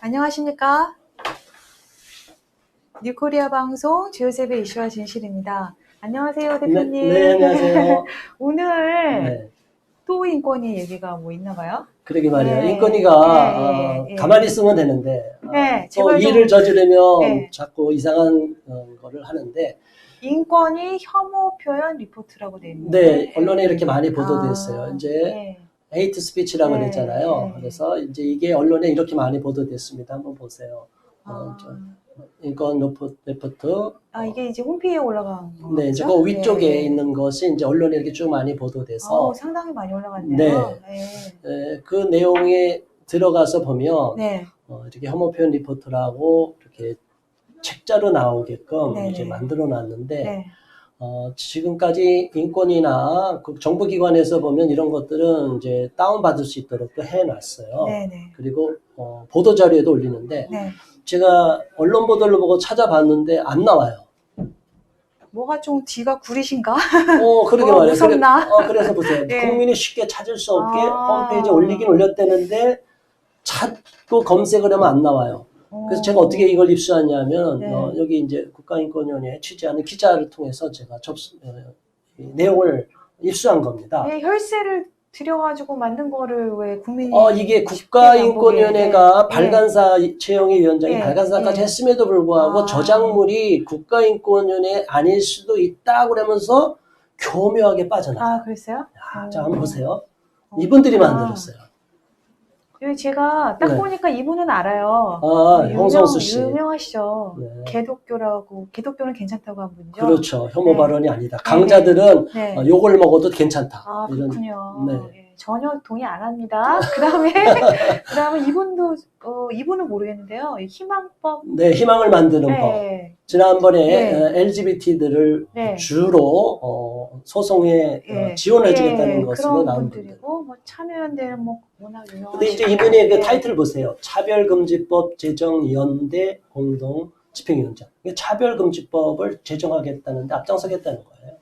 안녕하십니까? 뉴코리아 방송 제요셉의 이슈와 진실입니다. 안녕하세요, 대표님. 네, 네, 안녕하세요. 오늘 네, 또 인권위 얘기가 뭐 있나 봐요? 그러게 말이에요. 네. 인권위가 네, 어, 네. 가만히 있으면 되는데 어, 네, 또 제발 좀- 일을 저지르면 네. 자꾸 이상한 어, 거를 하는데 인권위 혐오 표현 리포트라고 되어 있는데 네, 언론에 이렇게 많이 보도됐어요. 아, 이제 네. 헤이트 스피치라고 네, 그랬잖아요. 네. 그래서 이제 이게 언론에 이렇게 많이 보도됐습니다. 한번 보세요. 어, 아, 저 인권 리포- 리포트. 아, 이게 이제 홈페이지에 올라간 거 네, 이제 그 위쪽에 있는 것이 이제 언론에 이렇게 쭉 많이 보도돼서 어, 상당히 많이 올라갔네요. 네. 네. 에, 그 내용에 들어가서 보면 네. 어, 이렇게 혐오 표현 리포트라고 이렇게 책자로 나오게끔 네네. 이제 만들어 놨는데 네. 어, 지금까지 인권이나 그 정부기관에서 보면 이런 것들은 이제 다운받을 수 있도록 또 해놨어요. 네. 네. 그리고 어, 보도자료에도 올리는데 네. 제가 언론 보도를 보고 찾아봤는데 안 나와요. 뭐가 좀 뒤가 구리신가? 어, 그러게 어, 말이에요. 무섭나? 그래, 어, 그래서 보세요. 네. 국민이 쉽게 찾을 수 없게 아. 홈페이지에 올리긴 올렸대는데 찾고 검색을 하면 안 나와요. 그래서 제가 어떻게 이걸 입수하냐면 네. 어, 여기 이제 국가인권위원회에 취재하는 기자를 통해서 제가 접수 어, 이 내용을 입수한 겁니다. 네, 혈세를 들여가지고 만든 거를 왜 국민이 어 이게 국가인권위원회가 네. 발간사 최영희 위원장이 네, 발간사까지 네. 했음에도 불구하고 아. 저작물이 국가인권위원회 아닐 수도 있다 그러면서 교묘하게 빠져나. 아 그랬어요? 아, 자 한번 보세요. 어. 이분들이 아. 만들었어요. 여기 제가 딱 네. 보니까 이분은 알아요. 아 유명- 홍성수 씨. 유명하시죠. 네. 개독교라고 개독교는 괜찮다고 한 분이죠. 그렇죠. 혐오 네. 발언이 아니다. 강자들은 네. 어, 욕을 먹어도 괜찮다. 아 이런 그렇군요. 네. 예, 전혀 동의 안 합니다. 그 다음에 그 다음에 이분도 어, 이분은 모르겠는데요. 이 희망법 네, 희망을 만드는 법. 네. 지난번에 네. LGBT들을 네. 주로 어, 소송에 어, 예. 지원해 예, 주겠다는 것으로 나온 분들. 분들이고 뭐 참여연대는 뭐 워낙 유명하시고 근데 이제 이분의 그 네. 타이틀 보세요. 차별금지법 제정연대 공동 집행위원장. 차별금지법을 제정하겠다는데 앞장서겠다는 거예요.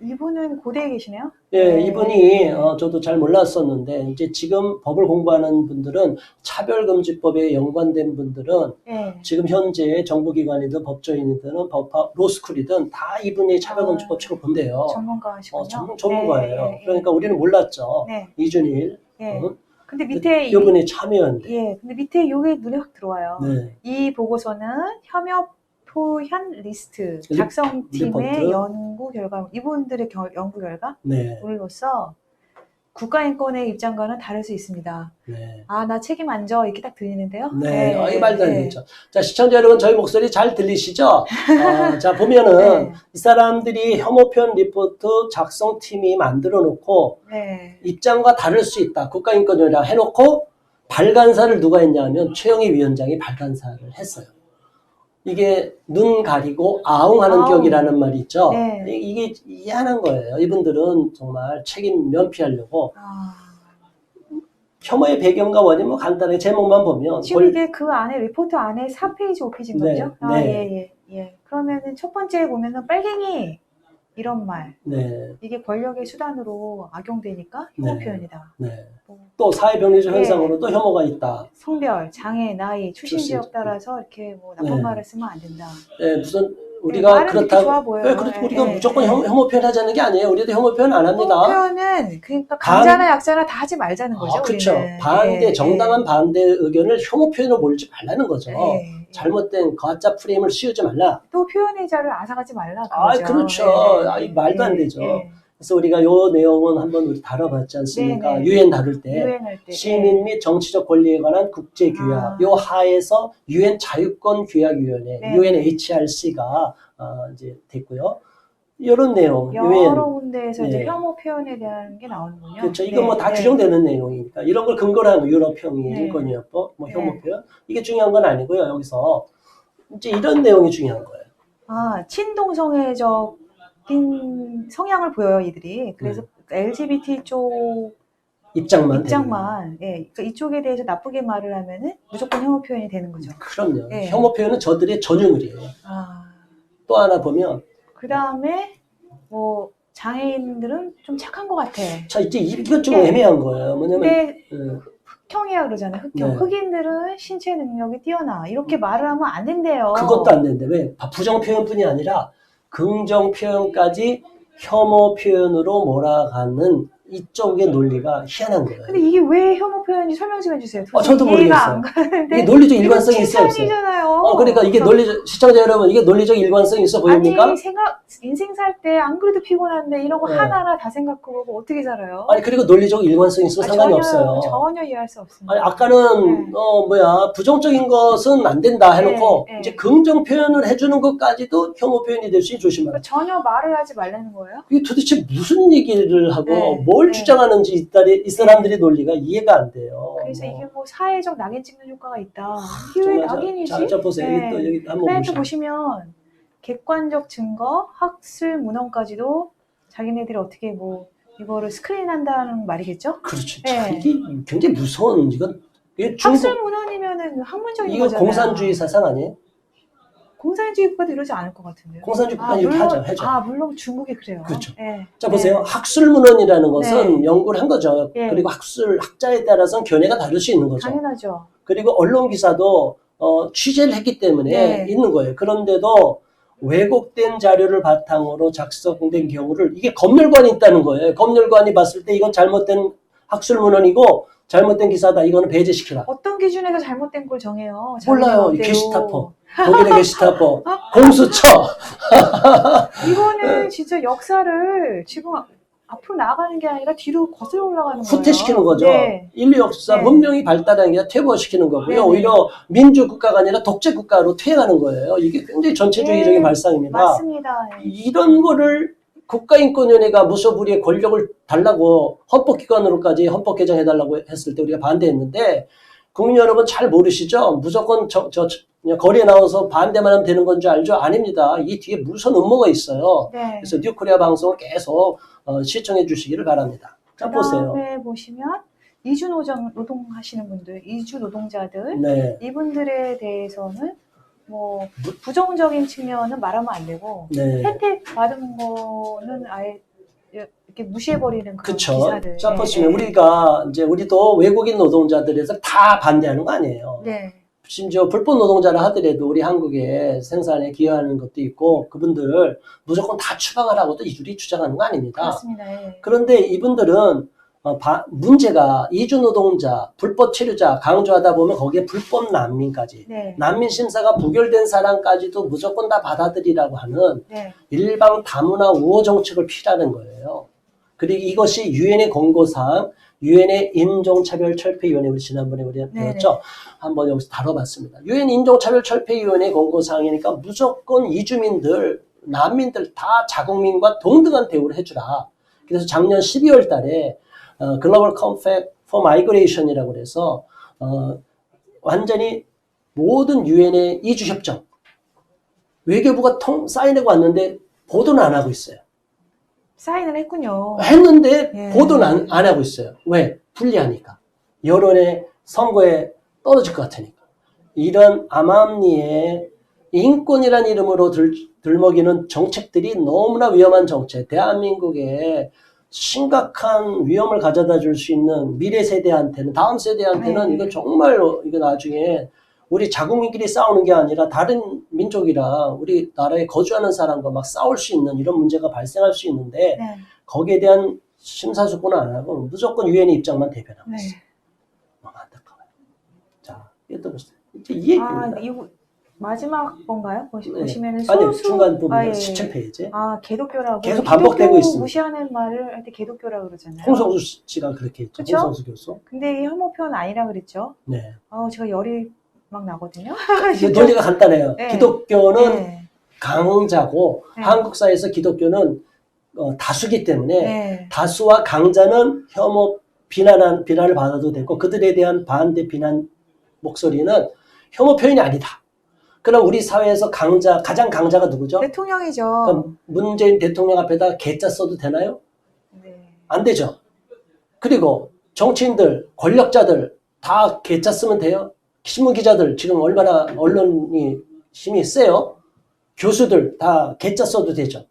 이분은 고대에 계시네요. 예, 네. 이분이 어, 저도 잘 몰랐었는데 이제 지금 법을 공부하는 분들은 차별금지법에 연관된 분들은 예. 지금 현재 정부기관이든 법조인이든 법학 로스쿨이든 다 이분이 차별금지법 책을 본대요. 전문가시군요. 어, 전문, 전문가예요. 네, 네, 그러니까 우리는 몰랐죠. 네. 이준일. 예. 어? 근데 밑에 이, 이분이 참여연대. 예. 근데 밑에 요게 눈에 확 들어와요. 네. 이 보고서는 협업 포현 리스트 리- 작성팀의. 연구 결과 이분들의 겨- 연구 네. 결과로서 국가인권의 입장과는 다를 수 있습니다. 네. 아 나 책임 안 져 이렇게 딱 들리는데요. 네, 어, 이 말도 안 네. 되죠. 자, 시청자 여러분, 저희 목소리 잘 들리시죠? 어, 자, 보면은, 네. 이 사람들이 혐오편 리포트 작성팀이 만들어 놓고, 네. 입장과 다를 수 있다. 국가인권위원회랑 해놓고, 발간사를 누가 했냐면, 최영희 위원장이 발간사를 했어요. 이게 눈 가리고 아웅하는 아웅. 격이라는 말이 있죠? 네. 이- 이게 희한한 거예요. 이분들은 정말 책임 면피하려고 아, 혐오의 배경과 원인 뭐 간단하게 제목만 보면 지금 권- 이게 그 안에 리포트 안에 4페이지 5페이지인 네, 거죠? 아, 네. 예, 예, 예. 그러면은 첫 번째 보면은 빨갱이 이런 말 네, 이게 권력의 수단으로 악용되니까 혐오 네. 표현이다. 네. 뭐 또 사회병리적 네. 현상으로 또 혐오가 있다. 성별, 장애, 나이, 출신. 지역 따라서 이렇게 뭐 나쁜 네. 말을 쓰면 안 된다. 예, 무슨 네, 우리가 듣기 그렇다고. 예, 그렇, 우리가 네, 무조건 네. 혐, 혐오 표현 하자는 게 아니에요. 우리도 혐오 표현 안 혐오 합니다. 표현은 그러니까 반- 강자나 약자나 다 하지 말자는 거죠. 아, 그렇죠. 반대 예, 정당한 반대 의견을 혐오 표현으로 몰지 말라는 거죠. 예, 예. 잘못된 가짜 프레임을 씌우지 말라. 또 표현의 자를 앗아가지 말라. 아, 그거죠. 그렇죠. 예, 아, 이 말도 안 되죠. 예. 그래서 우리가 요 내용은 한번 우리 다뤄봤지 않습니까? 네, 네. 유엔 다룰 때 때 시민 및 정치적 권리에 관한 국제 규약 아. 요 하에서 유엔 자유권 규약 위원회 네. UNHRC가 어, 이제 됐고요. 이런 내용 여러 유엔 군데에서 이제 네. 혐오 표현에 대한 게 나오는군요. 그렇죠. 이거 뭐다 네. 규정되는 내용이니까 이런 걸 근거로 한 유럽 형이 네. 인권위협법, 뭐 네. 혐오 표현 이게 중요한 건 아니고요. 여기서 이제 이런 내용이 중요한 거예요. 아, 친동성애적 인 성향을 보여요, 이들이. 그래서 네. LGBT 쪽 입장만 입장만, 예, 그러니까 이쪽에 대해서 나쁘게 말을 하면은 무조건 혐오 표현이 되는 거죠. 그럼요. 네. 혐오 표현은 저들의 전유물이에요. 아, 또 하나 보면 그 다음에 뭐 장애인들은 좀 착한 것 같아. 자 이제 이것 좀 네. 애매한 거예요. 뭐냐면 근데 어, 흑형이야 그러잖아요. 흑형. 네. 흑인들은 신체 능력이 뛰어나. 이렇게 말을 하면 안 된대요. 그것도 안 되는데 왜 부정 표현뿐이 아니라 긍정 표현까지 혐오 표현으로 몰아가는 이쪽의 논리가 희한한 거예요. 근데 이게 왜 혐오 표현인지 설명 좀 해주세요. 어, 저도 모르겠어요. 이게 논리적 일관성이 있어요, 없어요? 칭찬이잖아요. 어, 그러니까 이게 논리적, 시청자 여러분, 이게 논리적 일관성이 있어 보입니까? 아니 생각 인생 살 때 안 그래도 피곤한데 이런 거 네. 하나하나 다 생각하고 어떻게 살아요? 아니, 그리고 논리적 일관성이 있어 아, 상관이 전혀, 없어요. 전혀 이해할 수 없습니다. 아니, 아까는, 네. 어, 뭐야, 부정적인 것은 안 된다 해놓고, 네, 네. 이제 긍정 표현을 해주는 것까지도 혐오 표현이 될 수 있으니 조심하라. 그러니까 전혀 말을 하지 말라는 거예요. 이게 도대체 무슨 얘기를 하고 네, 뭘 네. 주장하는지 이, 딸이- 이 사람들의 논리가 이해가 안 돼요. 그래서 뭐. 이게 뭐 사회적 낙인 찍는 효과가 있다. 이게 왜 낙인이지? 자, 자, 보세요. 네. 여기 또 여기 한번 보시죠. 보시면 객관적 증거, 학술 문헌까지도 자기네들이 어떻게 뭐 이거를 스크린한다는 말이겠죠? 그렇죠. 네. 자, 이게 굉장히 무서운 이건 이게 중국 학술 문헌이면은 학문적인 이거 거잖아요. 공산주의 사상 아니에요? 공산주의 국가도 이러지 않을 것 같은데요. 공산주의 국가는 이렇게 물론, 하죠, 하죠. 아, 물론 중국이 그래요. 그렇죠. 예. 자 보세요. 학술문헌이라는 것은 네. 연구를 한 거죠. 네. 그리고 학술 학자에 따라서는 견해가 다를 수 있는 거죠. 당연하죠. 그리고 언론 기사도 어, 취재를 했기 때문에 네. 있는 거예요. 그런데도 왜곡된 자료를 바탕으로 작성된 경우를 이게 검열관이 있다는 거예요. 검열관이 봤을 때 이건 잘못된 학술문헌이고 잘못된 기사다. 이거는 배제시켜라. 어떤 기준에서 잘못된 걸 정해요? 몰라요. 게시타포. 독일의 게시타포. 아. 공수처. 이거는 진짜 역사를 지금 앞으로 나아가는 게 아니라 뒤로 거슬러 올라가는 거예요. 후퇴시키는 거죠. 네. 인류 역사 네. 문명이 발달하는 게 아니라 퇴보시키는 거고요. 네네. 오히려 민주 국가가 아니라 독재 국가로 퇴행하는 거예요. 이게 굉장히 전체주의적인 네. 발상입니다. 맞습니다. 예. 이런 거를 국가인권위원회가 무소불위의 권력을 달라고 헌법기관으로까지 헌법 개정해달라고 했을 때 우리가 반대했는데 국민 여러분 잘 모르시죠? 무조건 저, 저, 거리에 나와서 반대만 하면 되는 건 줄 알죠? 아닙니다. 이 뒤에 무슨 음모가 있어요. 네. 그래서 뉴코리아 방송을 계속 어, 시청해 주시기를 바랍니다. 자 보세요. 그다음에 보시면 이주 노정 노동 하시는 분들, 이주 노동자들 네, 이분들에 대해서는 뭐 부정적인 측면은 말하면 안 되고 네. 혜택 받은 거는 아예 이렇게 무시해버리는 그런 그쵸. 기사들. 자, 네, 네. 우리가 이제 우리도 외국인 노동자들에서 다 반대하는 거 아니에요. 네. 심지어 불법 노동자를 하더라도 우리 한국의 생산에 기여하는 것도 있고 그분들을 무조건 다 추방하라고도 이들이 주장하는 거 아닙니다. 그렇습니다. 예. 그런데 이분들은 어, 바- 문제가 이주 노동자, 불법 체류자 강조하다 보면 거기에 불법 난민까지 네. 난민 심사가 부결된 사람까지도 무조건 다 받아들이라고 하는 네. 일방 다문화 우호 정책을 피라는 거예요. 그리고 이것이 유엔의 권고사항, 유엔의 인종차별 철폐위원회 우리 지난번에 우리 네네. 배웠죠. 한번 여기서 다뤄봤습니다. 유엔 인종차별 철폐위원회 권고사항이니까 무조건 이주민들, 난민들 다 자국민과 동등한 대우를 해주라. 그래서 작년 12월 달에 어, 글로벌 컴팩 포 마이그레이션이라고 그래서 어, 완전히 모든 유엔의 이주 협정 외교부가 통 사인하고 왔는데 보도는 안 하고 있어요. 사인을 했군요. 했는데 예. 보도는 안, 안 하고 있어요. 왜? 불리하니까. 여론의 선거에 떨어질 것 같으니까. 이런 암암리에 인권이란 이름으로 들, 들먹이는 정책들이 너무나 위험한 정책. 대한민국에 심각한 위험을 가져다 줄 수 있는 미래 세대한테는, 다음 세대한테는 네. 이거 정말, 이거 나중에 우리 자국민끼리 싸우는 게 아니라 다른 민족이랑 우리 나라에 거주하는 사람과 막 싸울 수 있는 이런 문제가 발생할 수 있는데 네. 거기에 대한 심사숙고는 안 하고 무조건 유엔의 입장만 대변하고 네. 있어요. 너무 안타까워요. 자, 또 보세요. 이제 이 아, 얘기입니다. 이거 마지막 건가요? 보시, 네. 보시면은 소수 중간 부분 아, 예. 17페이지. 아, 개독교라고 계속 반복되고 있습니다. 무시하는 말을 할 때 개독교라고 그러잖아요. 홍성수 씨가 그렇게 했죠. 그쵸? 홍성수 교수. 근데 이 혐오 표현 아니라 그랬죠. 네. 아, 제가 열이 막 나거든요. 논리가 간단해요. 네. 기독교는 네. 강자고 네. 한국 사회에서 기독교는 어, 다수기 때문에 네. 다수와 강자는 혐오 비난한 비난을 받아도 되고 그들에 대한 반대 비난 목소리는 혐오 표현이 아니다. 그럼 우리 사회에서 강자 가장 강자가 누구죠? 대통령이죠. 그럼 문재인 대통령 앞에다 개짜 써도 되나요? 네. 안 되죠. 그리고 정치인들, 권력자들 다 개짜 쓰면 돼요. 신문 기자들 지금 얼마나 언론이 힘이 세요. 교수들 다 개짜 써도 되죠.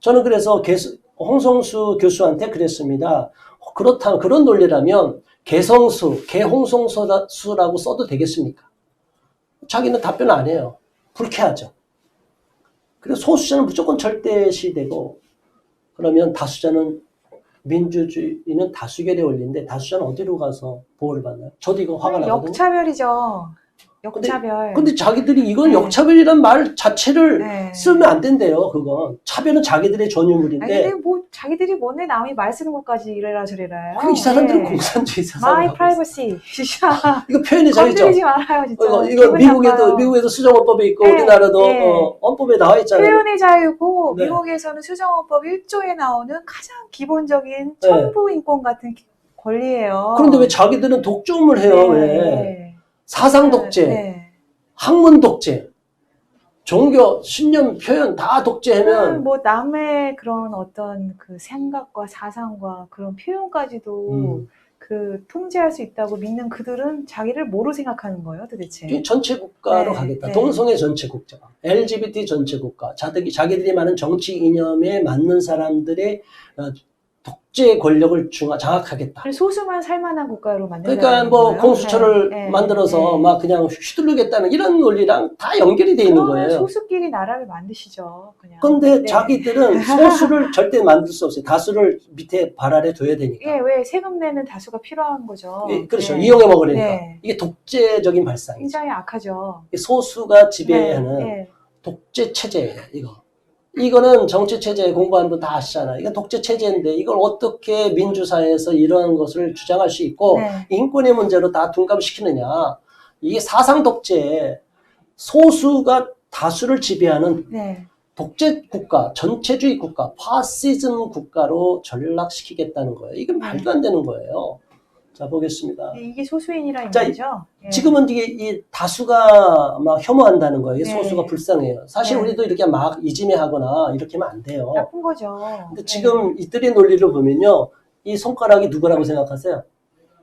저는 그래서 개수- 홍성수 교수한테 그랬습니다. 그렇다 그런 논리라면 개성수, 개홍성수라고 써도 되겠습니까? 자기는 답변 안 해요. 불쾌하죠. 그래서 소수자는 무조건 절대시 되고 그러면 다수자는 민주주의는 다수결의 원리인데 다수자는 어디로 가서 보호를 받나요? 저도 이거 화가 나거든요. 역차별이죠. 역차별. 근데 자기들이 이건 네. 역차별이란 말 자체를 네. 쓰면 안 된대요. 그건 차별은 자기들의 아니 전유물인데 근데 뭐 자기들이 뭔데 남이 말 쓰는 것까지 이래라 저래라요. 그이 사람들은 네. 공산주의 사상을 My privacy. 진짜 이거 표현이 자기죠. 건드리지 말아요 진짜. 이거, 이거 미국에도 나빠요. 미국에도 수정헌법이 있고 네, 우리나라도 네. 어, 헌법에 나와 있잖아요. 표현의 자유고 네. 미국에서는 수정헌법 1조에 나오는 가장 기본적인 네. 천부 인권 같은 기- 권리예요. 그런데 왜 자기들은 독점을 해요? 네, 왜 네. 사상 독재, 네. 학문 독재, 종교, 신념, 표현 다 독재하면 음, 뭐 남의 그런 어떤 그 생각과 사상과 그런 표현까지도 음. 그 통제할 수 있다고 믿는 그들은 자기를 뭐로 생각하는 거예요, 도대체? 이 전체 국가로 네, 가겠다. 네. 동성애 전체 국가, LGBT 전체 국가, 자들이 자기들이 많은 정치 이념에 맞는 사람들의 어, 독재 권력을 중화 장악하겠다. 소수만 살만한 국가로 만든다는 그러니까 뭐 거예요? 공수처를 네, 네, 만들어서 네. 막 그냥 휘두르겠다는 이런 논리랑 다 연결이 돼 있는 거예요. 소수끼리 나라를 만드시죠, 그냥. 근데 네. 자기들은 소수를 절대 만들 수 없어요. 다수를 밑에 발 아래 둬야 되니까. 예, 왜 세금 내는 다수가 필요한 거죠. 예, 그렇죠. 네. 이용해 먹으려니까. 네. 이게 독재적인 발상이죠. 굉장히 악하죠. 소수가 지배하는 네, 네. 독재 체제예요, 이거. 이거는 정치 체제 공부한 분 다 아시잖아요. 이건 독재 체제인데 이걸 어떻게 민주사회에서 이러한 것을 주장할 수 있고 네. 인권의 문제로 다 둔갑시키느냐. 이게 사상 독재, 소수가 다수를 지배하는 네. 독재 국가, 전체주의 국가, 파시즘 국가로 전락시키겠다는 거예요. 이건 말도 안 되는 거예요. 자, 보겠습니다. 이게 소수인이라 자, 이거죠. 예. 지금은 이게 이 다수가 막 혐오한다는 거예요. 네. 소수가 불쌍해요. 사실 네. 우리도 이렇게 막 이짐해하거나 이렇게 하면 안 돼요. 나쁜 거죠. 근데 네. 지금 이들의 논리를 보면요. 이 손가락이 누구라고 생각하세요?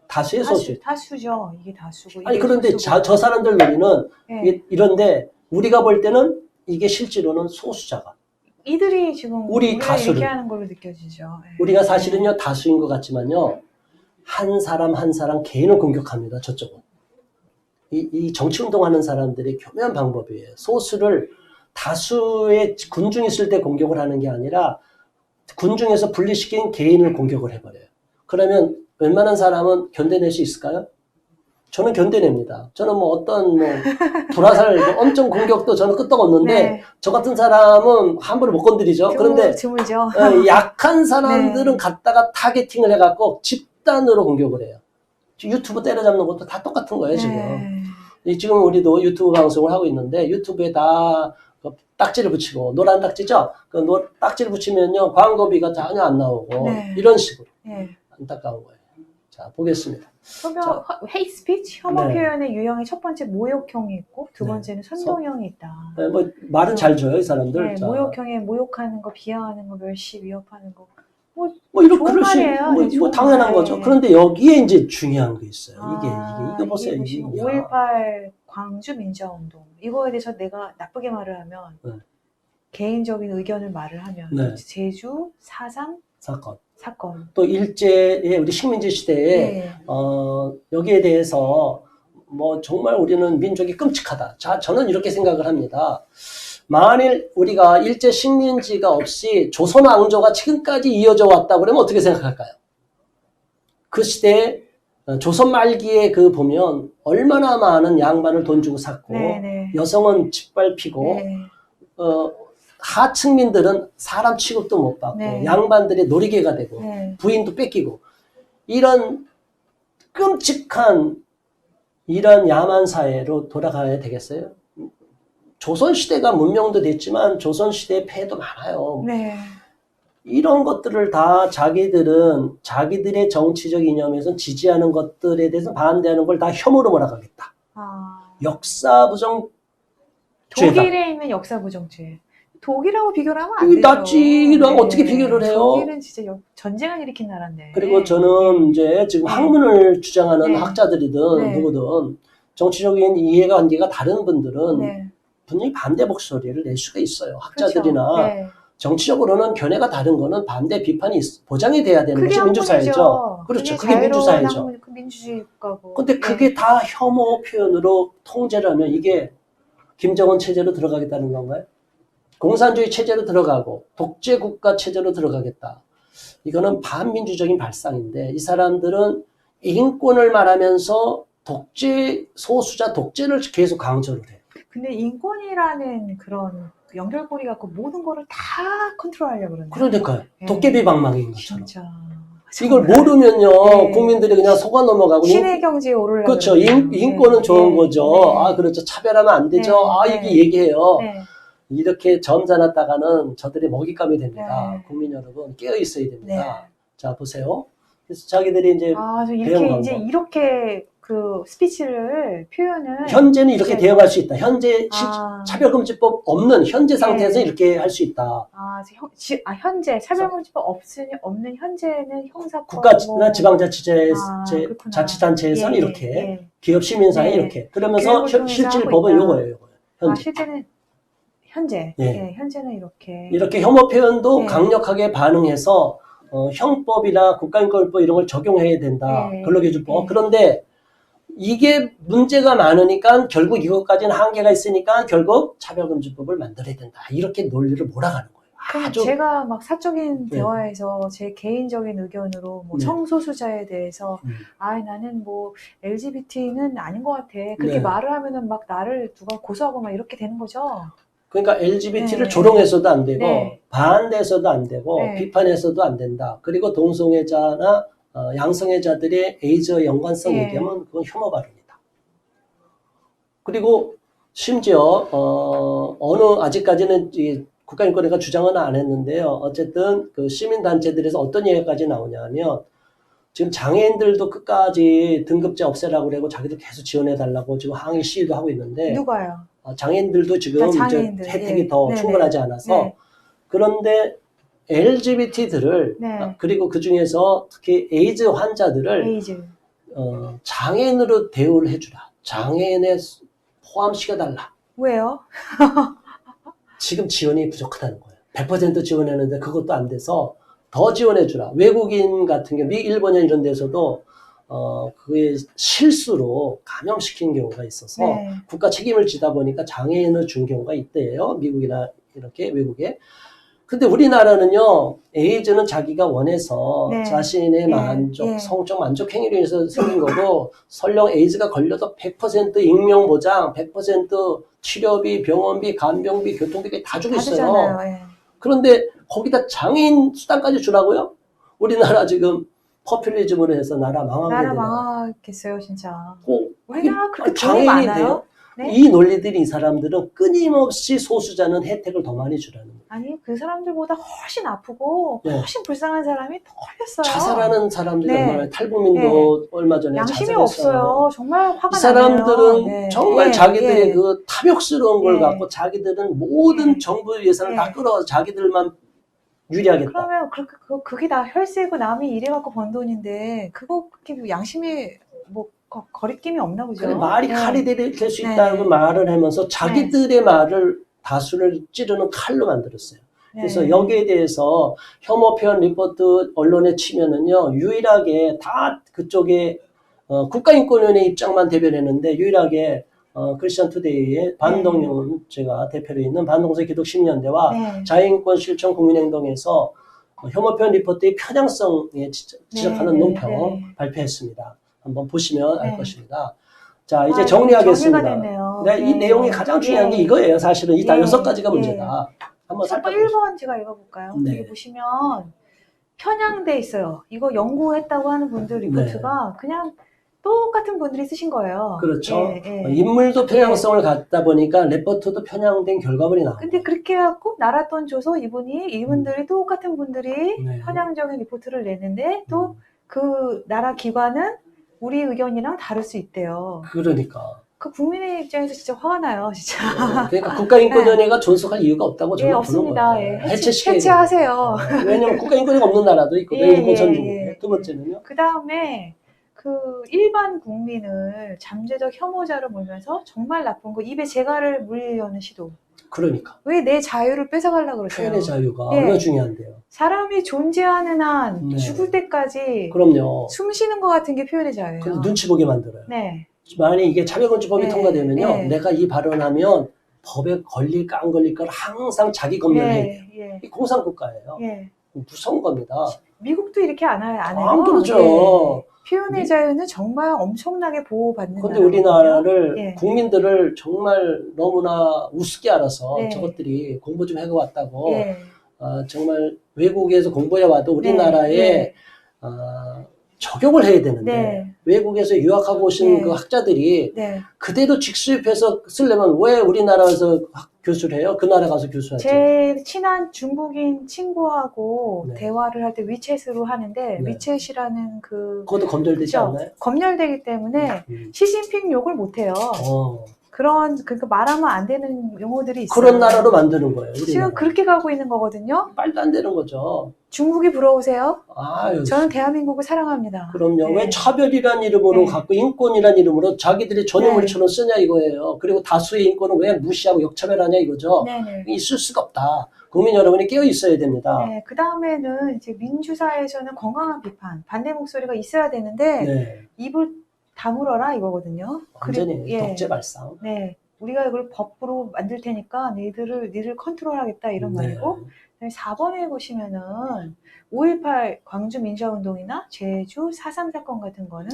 다수의 소수. 다수, 다수죠. 이게 다수고. 아니 그런데. 자, 저 사람들 논리는 예. 이게 이런데 우리가 볼 때는 이게 실제로는 소수자가. 이들이 지금 우리 다수를. 이렇게 하는 걸로 느껴지죠. 예. 우리가 사실은요 다수인 것 같지만요 한 사람 한 사람 개인을 공격합니다 저쪽은 이, 이 정치 운동하는 사람들의 교묘한 방법이에요 소수를 다수의 군중 있을 때 공격을 하는 게 아니라 군중에서 분리시킨 개인을 공격을 해버려요 그러면 웬만한 사람은 견뎌낼 수 있을까요? 저는 견뎌냅니다. 저는 뭐 어떤 뭐 불화살 뭐 엄청 공격도 저는 끄떡없는데 네. 저 같은 사람은 함부로 못 건드리죠. 그런데 드물, 드물죠. 어, 약한 사람들은 네. 갖다가 타겟팅을 해갖고 집 단으로 공격을 해요. 유튜브 때려잡는 것도 다 똑같은 거예요, 지금. 네. 이 지금 우리도 유튜브 방송을 하고 있는데 유튜브에 다그 딱지를 붙이고 노란 딱지죠? 그 노, 딱지를 붙이면요 광고비가 전혀 안 나오고 네. 이런 식으로 예. 안타까운 거예요. 자 보겠습니다. 자. 헤이 스피치 혐오 네. 표현의 유형이 첫 번째 모욕형이 있고 두 네. 번째는 선동형이 있다. 네, 뭐 말은 잘 줘요 이 사람들. 네, 자, 모욕형에 모욕하는 거, 비하하는 거, 멸시, 위협하는 거. 뭐 이런 좋은 그럴 수 말이에요. 뭐, 네, 뭐 좋은 당연한 말. 거죠. 그런데 여기에 이제 중요한 게 있어요. 이게 아, 이게 이거 보세요. 이게 이게 보시면 5.18 광주 민주화운동 이거에 대해서 내가 나쁘게 말을 하면 네. 개인적인 의견을 말을 하면 네. 제주 사상 사건. 사건 또 일제의 우리 식민지 시대에 네. 어, 여기에 대해서 뭐 정말 우리는 민족이 끔찍하다. 자, 저는 이렇게 생각을 합니다. 만일 우리가 일제 식민지가 없이 조선 왕조가 지금까지 이어져 왔다 그러면 어떻게 생각할까요? 그 시대에 어, 조선 말기에 그 보면 얼마나 많은 양반을 돈 주고 샀고 네, 네. 여성은 짓밟히고 네. 어, 하층민들은 사람 취급도 못 받고 네. 양반들이 놀이개가 되고 네. 부인도 뺏기고 이런 끔찍한 이런 야만 사회로 돌아가야 되겠어요? 조선 시대가 문명도 됐지만 조선 시대의 폐해도 많아요. 네. 이런 것들을 다 자기들은 자기들의 정치적 이념에서 지지하는 것들에 대해서 반대하는 걸 다 혐오로 몰아가겠다. 아, 역사 부정. 독일에 있는 역사 부정죄. 독일하고 비교를 하면 안이 되죠. 나치랑 어떻게 비교를 해요? 독일은 진짜 역- 전쟁을 일으킨 나라인데. 그리고 저는 이제 지금 네. 학문을 주장하는 네. 학자들이든 네. 누구든 정치적인 이해관계가 다른 분들은 네. 분명히 반대 목소리를 낼 수가 있어요. 그렇죠. 학자들이나 네. 정치적으로는 견해가 다른 거는 반대 비판이 있- 보장이 돼야 되는 그게 것이 민주사회죠. 그렇죠. 그게 그게 민주사회죠. 그 민주주의 국가고. 근데 네. 그게 다 혐오 표현으로 통제를 하면 이게 김정은 체제로 들어가겠다는 건가요? 공산주의 체제로 들어가고 독재 국가 체제로 들어가겠다. 이거는 반민주적인 발상인데 이 사람들은 인권을 말하면서 독재 소수자 독재를 계속 강조를 해요. 근데 인권이라는 그런 연결고리 갖고 모든 거를 다 컨트롤하려고 그러네요. 그러니까요. 네. 도깨비 방망이인 것처럼. 진짜. 이걸 정말. 모르면요 네. 국민들이 그냥 속아 넘어가고 인- 신의 경지에 오르려고 그렇죠. 인, 인권은 네. 좋은 네. 거죠. 네. 아 그렇죠. 차별하면 안 되죠. 네. 아 네. 이게 얘기해요. 네. 이렇게 점잖았다가는 저들이 먹잇감이 됩니다. 네. 국민 여러분 깨어 있어야 네. 됩니다. 자 보세요. 그래서 자기들이 이제 아, 이렇게 이제. 이렇게 그 스피치를 표현을 현재는 이렇게 이제- 대응할 수 있다. 현재 시- 아, 차별금지법 없는 현재 상태에서 네. 이렇게 할 수 있다. 아, 지- 현, 지, 아 현재 차별금지법 없으니 없는 현재는 형사법 국가나 뭐- 지방자치제 아, 제- 그렇구나. 자치단체에서는 예, 이렇게 예. 기업 시민사회 네. 이렇게 그러면서 교육을 현- 통해서 실질 하고 법은 있다. 요거예요. 요거예요. 아, 현재. 실제는 현재 예. 예, 현재는 이렇게 이렇게 혐오 표현도 네. 강력하게 반응해서 어, 형법이나 국가인권법 이런 걸 적용해야 된다. 네. 근로기준법. 네. 그런데 이게 문제가 많으니까 결국 이것까지는 한계가 있으니까 결국 차별금지법을 만들어야 된다. 이렇게 논리를 몰아가는 거예요. 아주 제가 막 사적인 네. 대화에서 제 개인적인 의견으로 뭐 네. 성소수자에 대해서 음. 아 나는 뭐 LGBT는 아닌 것 같아 그렇게 네. 말을 하면은 막 나를 누가 고소하고 막 이렇게 되는 거죠. 그러니까 LGBT를 네. 조롱해서도 안 되고 네. 반대해서도 안 되고 네. 비판해서도 안 된다. 그리고 동성애자나 어, 양성애자들의 에이즈와 연관성 네. 얘기하면 그건 혐오 발언이다. 그리고 심지어 어, 어느 아직까지는 이 국가인권위가 주장은 안 했는데요. 어쨌든 그 시민단체들에서 어떤 얘기까지 나오냐면 지금 장애인들도 끝까지 등급제 없애라고 그러고 자기들 계속 지원해 달라고 지금 항의 시위도 하고 있는데 누가요? 어, 장애인들도 지금 아, 장애인들, 혜택이 예. 더 네네. 충분하지 않아서 네. 그런데 LGBT들을 네. 그리고 그 중에서 특히 에이즈 환자들을 에이즈. 어, 장애인으로 대우를 해주라. 장애인에 포함시켜달라. 왜요? 지금 지원이 부족하다는 거예요. 100% 지원했는데 그것도 안 돼서 더 지원해주라. 외국인 같은 경우, 미, 일본이나 이런 데서도 어, 그게 실수로 감염시킨 경우가 있어서 네. 국가 책임을 지다 보니까 장애인을 준 경우가 있대요. 미국이나 이렇게 외국에. 근데 우리나라는요, 에이즈는 자기가 원해서 네. 자신의 예, 만족, 예. 성적 만족 행위로 인해서 생긴 거고, 설령 에이즈가 걸려도 100% 익명 보장, 100% 치료비, 병원비, 간병비, 교통비 다 주고 다 있어요. 예. 그런데 거기다 장애인 수당까지 주라고요? 우리나라 지금 퍼퓰리즘으로 해서 나라 망하게 나라? 망하겠어요, 진짜. 꼭 우리나라 그렇게 장애인이 많아요? 돼요? 네? 이 논리들이 이 사람들은 끊임없이 소수자는 혜택을 더 많이 주라는 거예요. 아니 그 사람들보다 훨씬 아프고 네. 훨씬 불쌍한 사람이 더 걸렸어요. 자살하는 사람들이 네. 얼마나 탈북민도 얼마 전에 양심이. 없어요. 정말 화가 이 사람들은. 네. 정말 예, 자기들의 예. 그 탐욕스러운 걸 예. 갖고 자기들은 모든 예. 정부 예산을 예. 다 끌어서 자기들만 유리하겠다. 그러면 그렇게 그, 그게 다 혈세고 남이 일해갖고 번 돈인데 그거 그렇게 양심이 뭐 거, 거리낌이 없나 보죠. 그래, 말이 네. 칼이 될수 네. 있다고 말을 하면서 자기들의 말을 다수를 찌르는 칼로 만들었어요. 그래서 네. 여기에 대해서 혐오 표현 리포트 언론에 치면은요 유일하게 다 그쪽에 어, 국가인권위원회 입장만 대변했는데 유일하게 어, 크리스천 투데이의 반동윤 제가 대표로 있는 반동세 기독 10년대와 네. 자유인권 실천 국민행동에서 어, 혐오 표현 리포트의 편향성에 지적, 지적하는 네, 논평 네. 발표했습니다. 한번 보시면 알 네. 것입니다. 자 이제 아, 정리하겠습니다. 네, 이 네. 내용이 가장 중요한 예. 게 이거예요. 사실은 이다 예. 여섯 가지가 예. 문제다. 한번 살펴보시죠. 1번 제가 읽어볼까요? 네. 여기 보시면 편향돼 있어요. 이거 연구했다고 하는 분들 리포트가 그냥 똑같은 분들이 쓰신 거예요. 네. 그렇죠. 예, 예. 어, 인물도 편향성을 갖다 보니까 레포트도 편향된 결과물이 나옵니다. 근데 그렇게 해갖고 나라돈 줘서 이분이 이분들이 똑같은 분들이 네. 편향적인 리포트를 내는데 또 그 나라 기관은 우리 의견이랑 다를 수 있대요. 그러니까. 그 국민의 입장에서 진짜 화가 나요, 진짜. 어, 그러니까 국가인권위원회가 존속할 이유가 없다고 네. 예, 저는 보는 없습니다. 거예요. 예, 해체, 해체하세요. 어, 왜냐면 국가인권위가 없는 나라도 있고 예, 외국 예, 선진국에. 예. 두 번째는요. 그 다음에 그 일반 국민을 잠재적 혐오자로 몰면서 정말 나쁜 거 입에 재갈을 물리려는 시도. 그러니까 왜 내 자유를 뺏어가려고 그러세요? 표현의 자유가 예. 얼마나 중요한데요. 사람이 존재하는 한 네. 죽을 때까지 그럼요. 숨 쉬는 것 같은 게 표현의 자유예요. 그래서 눈치 보게 만들어요. 네. 만약 이게 차별금지법이 네, 통과되면요, 네. 내가 이 발언하면 법에 걸릴까 안 걸릴까 를 항상 자기 검열해야 돼요. 예, 예, 이 공산국가예요. 예. 무서운 겁니다. 미국도 이렇게 안, 해, 안 해요. 안 그러죠. 예. 표현의 미- 자유는 정말 엄청나게 보호받는 그런데 나라거든요. 우리나라를 예. 국민들을 정말 너무나 우습게 알아서 네. 저것들이 공부 좀 해왔다고 예. 아, 정말 외국에서 공부해 와도 우리나라에 네. 아, 적용을 해야 되는데 네. 외국에서 유학하고 오신 네. 그 학자들이 네. 그대로 직수입해서 쓰려면 왜 우리나라에서 학- 교수를 해요? 그 나라 가서 교수하지. 제 친한 중국인 친구하고 네. 대화를 할 때 위챗으로 하는데 네. 위챗이라는 그 그것도 검열되지 그죠? 않나요? 검열되기 때문에 음. 시진핑 욕을 못해요. 어, 그런 그러니까 말하면 안 되는 용어들이 있어요. 그런 나라로 만드는 거예요. 지금 우리나라. 그렇게 가고 있는 거거든요. 말도 안 되는 거죠. 중국이 부러우세요? 아유, 저는 대한민국을 사랑합니다. 그럼요. 네. 왜 차별이란 이름으로 네. 갖고 인권이란 이름으로 자기들이 전유물처럼 쓰냐 이거예요. 그리고 다수의 인권을 왜 무시하고 역차별하냐 이거죠. 네 네. 있을 수가 없다. 국민 여러분이 깨어 있어야 됩니다. 네, 그 다음에는 이제 민주사회에서는 건강한 비판, 반대 목소리가 있어야 되는데 네. 입을 다물어라 이거거든요. 완전히 그리고, 예, 독재 발상. 네, 우리가 이걸 법으로 만들 테니까 너희들을 너희를 컨트롤하겠다 이런 네. 말이고 4번에 보시면은 5.18 광주 민주화운동이나 제주 4.3 사건 같은 거는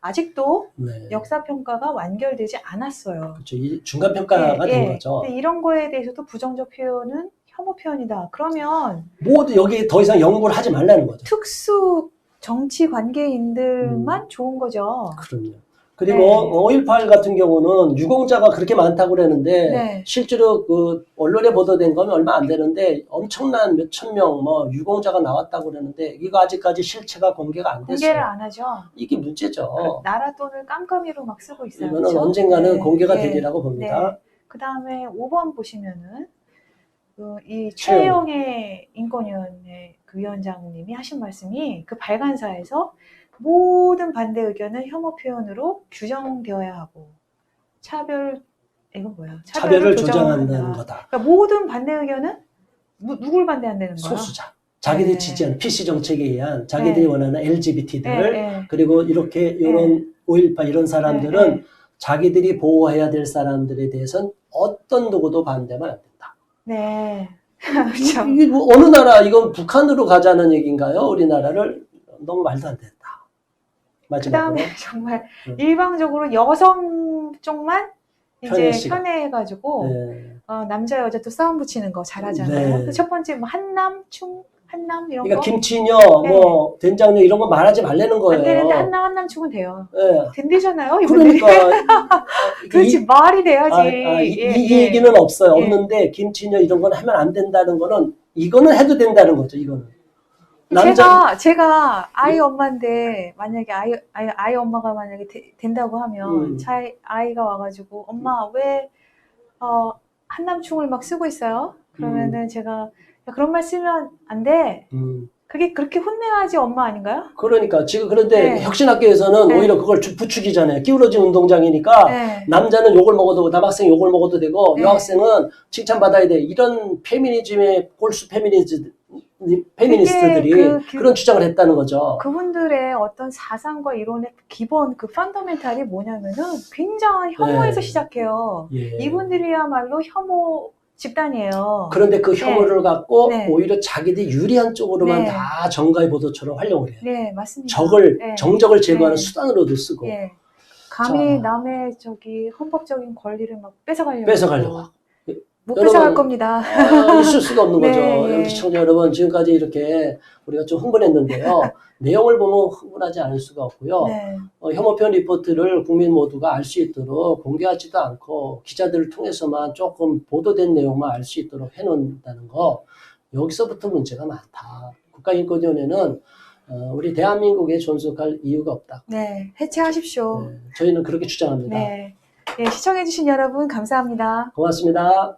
아직도 네. 역사평가가 완결되지 않았어요. 그렇죠. 이 중간 평가가 예, 된 예. 거죠. 이런 거에 대해서도 부정적 표현은 혐오 표현이다. 그러면 모두 여기 더 이상 연구를 하지 말라는 거죠. 특수 정치 관계인들만 좋은 거죠. 그럼요. 그리고 네. 5.18 같은 경우는 유공자가 그렇게 많다고 그러는데 네. 실제로 그 언론에 보도된 거면 얼마 안 되는데 엄청난 몇 천 명 뭐 유공자가 나왔다고 그러는데 이거 아직까지 실체가 공개가 안 됐어요. 공개를 안 하죠. 이게 문제죠. 나라 돈을 깜깜이로 막 쓰고 있어요. 이거는 그렇죠? 언젠가는 네. 공개가 네. 되리라고 봅니다. 그 다음에 5번 보시면은 그 이 최영. 최영의 인권위원회 그 위원장님이 하신 말씀이 그 발간사에서 모든 반대 의견은 혐오 표현으로 규정되어야 하고 차별 이건 뭐야? 차별을 조장한다. 조장한다는 거다. 그러니까 모든 반대 의견은 누, 누굴 반대한다는 거야? 소수자. 자기들이 네. 지지하는 PC 정책에 의한 자기들이 네. 원하는 LGBT들 네, 네. 그리고 이렇게 이런 5.18 이런 사람들은 네, 네. 자기들이 보호해야 될 사람들에 대해서는 어떤 누구도 반대하면 안 된다. 네. 그렇죠. 이게 뭐 어느 나라 이건 북한으로 가자는 얘기인가요? 우리나라를 너무 말도 안 된다. 그 마지막으로 다음에 정말 음. 일방적으로 여성 쪽만 이제 편애시가. 편애해가지고 네. 어, 남자 여자 또 싸움 붙이는 거 잘하잖아요. 네. 그래서 첫 번째 뭐 한남 충 한남 이런 그러니까 거. 김치녀, 네. 뭐 된장녀 이런 거 말하지 말라는 거예요. 안 되는데 한남 한남 충은 돼요. 예. 된대잖아요. 이분들이. 그러니까 그렇지 이, 말이 돼야지. 아, 아, 이, 예, 이 예. 얘기는 없어요. 예. 없는데 김치녀 이런 건 하면 안 된다는 거는 이거는 해도 된다는 거죠. 이거는 제가 제가 아이 엄마인데 만약에 아이 아이, 아이 엄마가 만약에 되- 된다고 하면 음. 자 아이가 와가지고 엄마 왜 어, 한남충을 막 쓰고 있어요? 그러면은 제가 야, 그런 말 쓰면 안 돼. 음, 그게 그렇게 혼내야지 엄마 아닌가요? 그러니까 지금 그런데 네. 혁신학교에서는 네. 오히려 그걸 주- 부추기잖아요. 기울어진 운동장이니까 네. 남자는 욕을 먹어도 남학생 욕을 먹어도 되고 네. 여학생은 칭찬받아야 돼. 이런 페미니즘의 골수 페미니즈 페미니스트들이 그- 그, 런 주장을 했다는 거죠. 그분들의 어떤 사상과 이론의 기본 그 펀더멘탈이 뭐냐면은 굉장한 혐오에서 네. 시작해요. 예. 이분들이야말로 혐오 집단이에요. 그런데 그 혐오를 갖고 네. 오히려 자기들이 유리한 쪽으로만 네. 다 정가의 보도처럼 활용을 해요. 네, 맞습니다. 적을 네. 정적을 제거하는 네. 수단으로도 쓰고 예. 감히 자. 남의 저기 헌법적인 권리를 막 뺏어가려고 뺏어가려고. 못 여러분, 뺏어갈 겁니다. 아, 있을 수가 없는 네, 거죠. 예. 여기 시청자 여러분 지금까지 이렇게 우리가 좀 흥분했는데요. 내용을 보면 흥분하지 않을 수가 없고요. 네. 어, 혐오편 리포트를 국민 모두가 알 수 있도록 공개하지도 않고 기자들을 통해서만 조금 보도된 내용만 알 수 있도록 해놓는다는 거 여기서부터 문제가 많다. 국가인권위원회는 어, 우리 대한민국에 존속할 이유가 없다. 네, 해체하십시오. 네, 저희는 그렇게 주장합니다. 네. 네, 시청해주신 여러분 감사합니다. 고맙습니다.